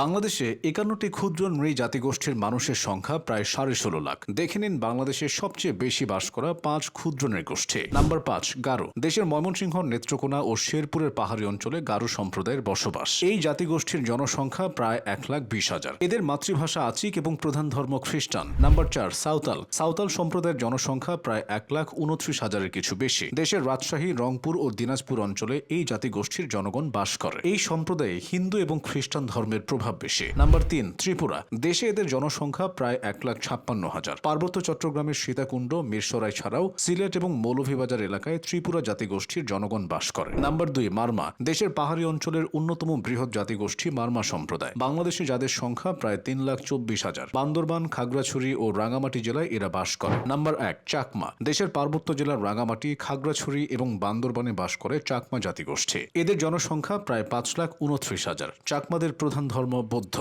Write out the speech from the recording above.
বাংলাদেশে একান্নটি ক্ষুদ্র নৃ জাতিগোষ্ঠীর মানুষের সংখ্যা প্রায় সাড়ে ষোলো লাখ। দেখে নিন বাংলাদেশের সবচেয়ে বেশি বাস করা পাঁচ ক্ষুদ্র নৃগোষ্ঠী নাম্বার পাঁচ, গারো। দেশের ময়মনসিংহ, নেত্রকোনা ও শেরপুরের পাহাড়ি অঞ্চলে গারো সম্প্রদায়ের বসবাস। এই জাতিগোষ্ঠীর জনসংখ্যা প্রায় এক লাখ বিশ হাজার। এদের মাতৃভাষা আচিক এবং প্রধান ধর্ম খ্রিস্টান। নাম্বার চার, সাঁওতাল। সাঁওতাল সম্প্রদায়ের জনসংখ্যা প্রায় এক লাখ উনত্রিশ হাজারের কিছু বেশি। দেশের রাজশাহী, রংপুর ও দিনাজপুর অঞ্চলে এই জাতিগোষ্ঠীর জনগণ বাস করে। এই সম্প্রদায়ে হিন্দু এবং খ্রিস্টান ধর্মের প্রভাব বেশি। নাম্বার তিন, ত্রিপুরা। দেশে এদের জনসংখ্যা প্রায় এক লাখ ছাপ্পান্ন হাজার। পার্বত্য চট্টগ্রামের সীতাকুণ্ড, মিরসরাই ছাড়াও সিলেট এবং মৌলভীবাজার এলাকায় ত্রিপুরা জাতিগোষ্ঠীর জনগণ বাস করে। নাম্বার দুই, মারমা। দেশের পাহাড়ি অঞ্চলের অন্যতম বৃহৎ জাতিগোষ্ঠী মারমা সম্প্রদায়। বাংলাদেশে যাদের সংখ্যা প্রায় তিন লাখ চব্বিশ হাজার। বান্দরবান, খাগড়াছড়ি ও রাঙামাটি জেলায় এরা বাস করে। নাম্বার এক, চাকমা। দেশের পার্বত্য জেলার রাঙামাটি খাগড়াছড়ি এবং বান্দরবানে বাস করে চাকমা জাতিগোষ্ঠী। এদের জনসংখ্যা প্রায় পাঁচ লাখ উনত্রিশ হাজার। চাকমাদের প্রধান ধর্ম বুদ্ধ